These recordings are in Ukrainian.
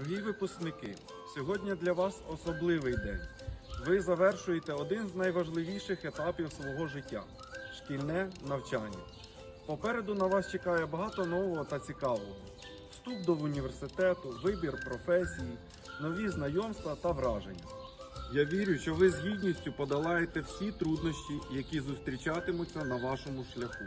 випускники, сьогодні для вас особливий день. Ви завершуєте один з найважливіших етапів свого життя шкільне навчання. Попереду на вас чекає багато нового та цікавого. Вступ до університету, вибір професії, нові знайомства та враження. Я вірю, що ви з гідністю подолаєте всі труднощі, які зустрічатимуться на вашому шляху,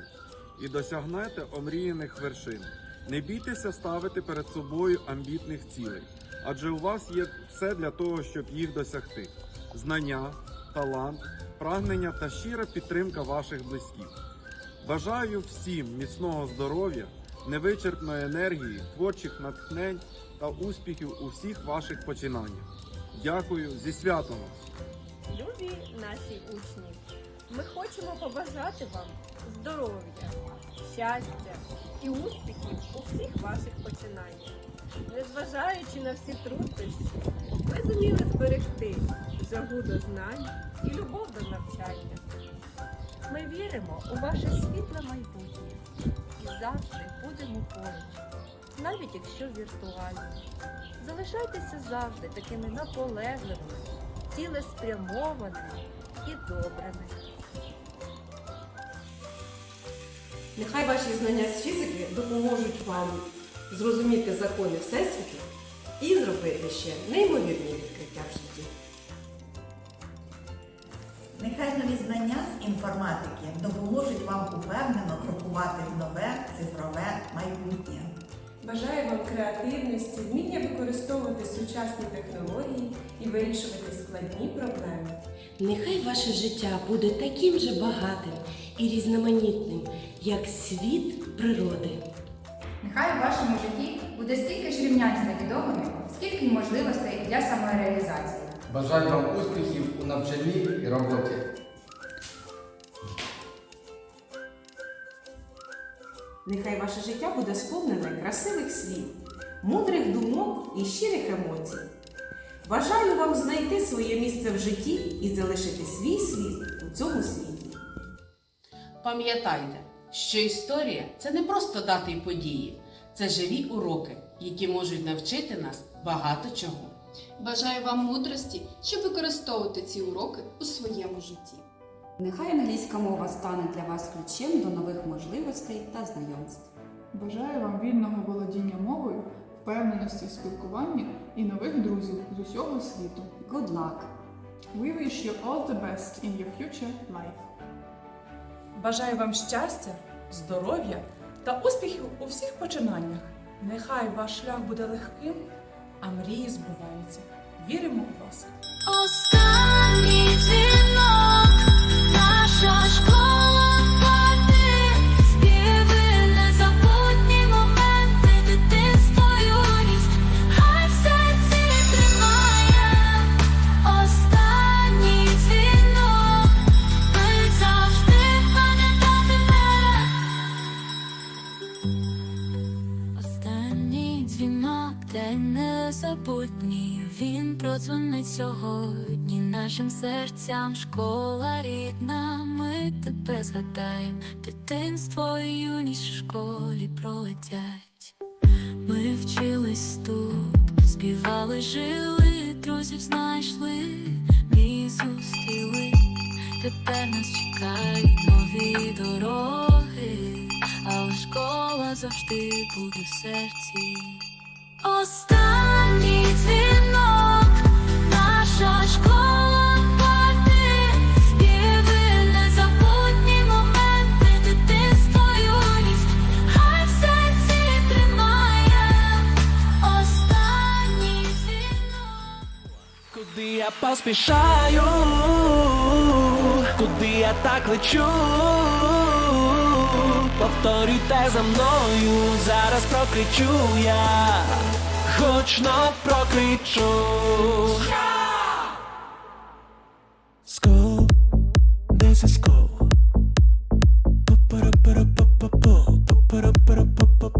і досягнете омріяних вершин. Не бійтеся ставити перед собою амбітних цілей, адже у вас є все для того, щоб їх досягти: знання, талант, прагнення та щира підтримка ваших близьких. Бажаю всім міцного здоров'я, невичерпної енергії, творчих натхнень та успіхів у всіх ваших починаннях. Дякую зі святом! Любі наші учні, ми хочемо побажати вам здоров'я, щастя і успіхів у всіх ваших починаннях. Незважаючи на всі труднощі, ви зуміли зберегти жагу до знань і любов до навчання. Ми віримо у ваше світле майбутнє і завжди будемо поруч, навіть якщо віртуально. Залишайтеся завжди такими наполегливими, цілеспрямованими і добрими. Нехай ваші знання з фізики допоможуть вам зрозуміти закони Всесвіту і зробити ще неймовірні відкриття в житті. Нехай нові знання з інформатики допоможуть вам упевнено крокувати в нове цифрове майбутнє. Бажаю вам креативності, вміння використовувати сучасні технології і вирішувати складні проблеми. Нехай ваше життя буде таким же багатим і різноманітним, як світ природи. Нехай у вашому житті буде стільки ж рівнянь з невідомими, скільки й можливостей для самореалізації. Бажаю вам успіхів у навчанні і роботі. Нехай ваше життя буде сповнене красивих слів, мудрих думок і щирих емоцій. Бажаю вам знайти своє місце в житті і залишити свій слід у цьому світі. Пам'ятайте, що історія це не просто дати й події, це живі уроки, які можуть навчити нас багато чого. Бажаю вам мудрості, щоб використовувати ці уроки у своєму житті. Нехай англійська мова стане для вас ключем до нових можливостей та знайомств. Бажаю вам вільного володіння мовою, впевненості в спілкуванні і нових друзів з усього світу. Good luck! We wish you all the best in your future life. Бажаю вам щастя, здоров'я та успіхів у всіх починаннях. Нехай ваш шлях буде легким, а мрії збуваються. Віримо у вас! Останній день незабутній, він продзвонить сьогодні нашим серцям. Школа рідна, ми тебе згадаєм, дитинство і юність в школі пролетять. Ми вчились тут, співали, жили, друзів знайшли, мій зустріли. Тепер нас чекають нові дороги, але школа завжди буде в серці. Останній дзвінок, наша школа парти, співи, незабутні моменти, дитинство, хай в серці тримає. Останній дзвінок. Куди я поспішаю, куди я так лечу, повторюйте за мною, зараз прокричу я, гучно прокричу. School, this is school. Па-па-ра-па-ра-па-па-па, па-па-ра-па-ра-па-па-па.